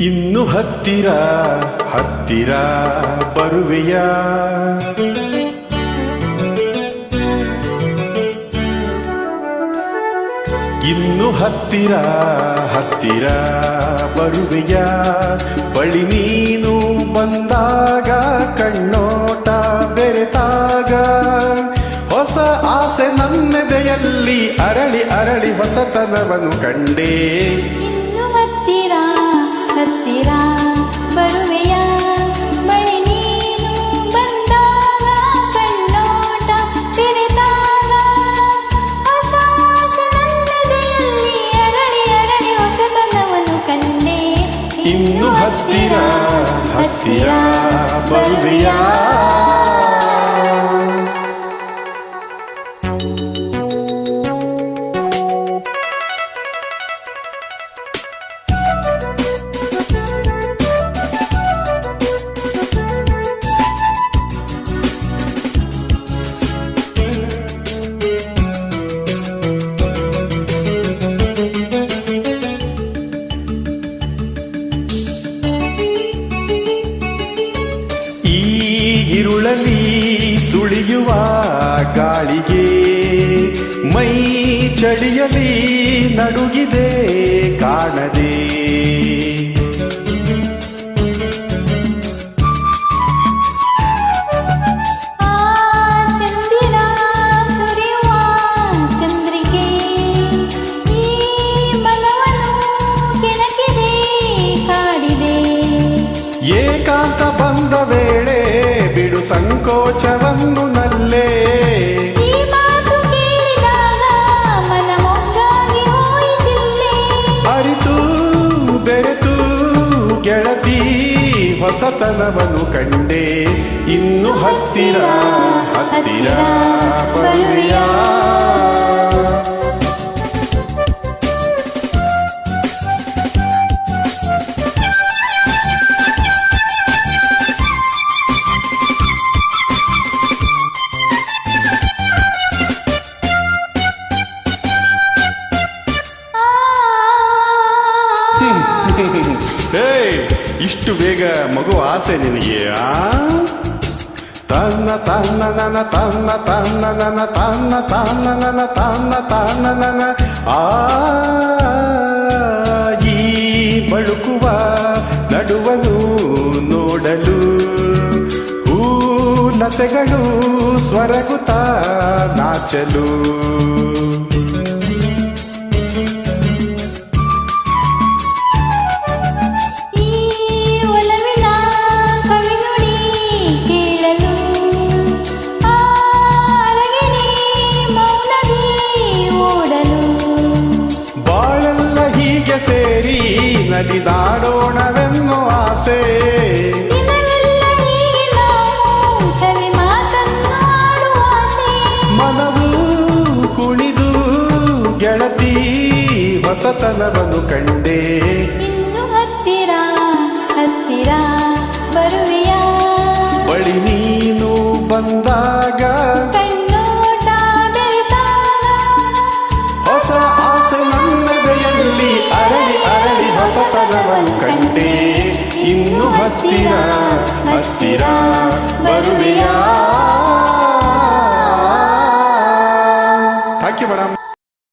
ಇನ್ನು ಹತ್ತಿರ ಹತ್ತಿರ ಬರುವೆಯ? ಇನ್ನು ಹತ್ತಿರ ಹತ್ತಿರ ಬರುವೆಯ? ಬಳಿ ನೀನು ಬಂದಾಗ, ಕಣ್ಣೋಟ ಬೆರೆತಾಗ? ಹೊಸ ಆಸೆ ನನ್ನೆದೆಯಲ್ಲಿ ಅರಳಿ ಅರಳಿ ಹೊಸತನವನ್ನು ಕಂಡೇ. ಹತ್ತಿರ ಬರುವೆಯ ಇರುಳಲಿ ಸುಳಿಯುವ ಗಾಳಿಗೆ ಮೈ ಚಳಿಯಲಿ ನಡುಗಿದೆ ಕಾಣದೆ. ಏಕಾಂತ ಬಂದ ವೇಳೆ ಸಂಕೋಚವನ್ನು ನಲ್ಲೇ ಈ ಮಾತು ಕೇಳಿದಾಗ ಮನ ಮೊಗ್ಗಾಗಿ ಹೋಯಿತಿಲ್ಲೇ ಅರಿತು ಬೆರೆತು ಗೆಳತಿ ಹೊಸತನವನ್ನು ಕಂಡೆ ಇನ್ನು ಹತ್ತಿರ ಹತ್ತಿರ ಬರುವೆಯ ಹೇ ಇಷ್ಟು ಬೇಗ ಮಗು ಆಸೆ ನಿನಗೆ ತನ್ನ ತನ್ನ, ನನ, ತನ್ನ ತನ್ನ, ನನ, ತನ್ನ ತನ್ನ, ನನ, ತನ್ನ ತನ್ನ, ನನ, ಆ? ಈ ಬಳುಕುವ, ನಡುವನು ನೋಡಲು, ಹೂಲತೆಗಳು ಸ್ವರಗುತ್ತ ನಾಚಲು. ನಲಿದಾಡೋಣವೆನ್ನೋ ಆಸೆ ಮನವು ಕುಣಿದು ಗೆಳತಿ ಹೊಸತನವನ್ನು ಕಂಡೆ. ಇನ್ನು ಹತ್ತಿರ ಹತ್ತಿರ ಬರುವೆಯ? ಬಳಿ ನೀನು ಬಂದಾಗ ಹತ್ತಿರ ಬರುವೆಯ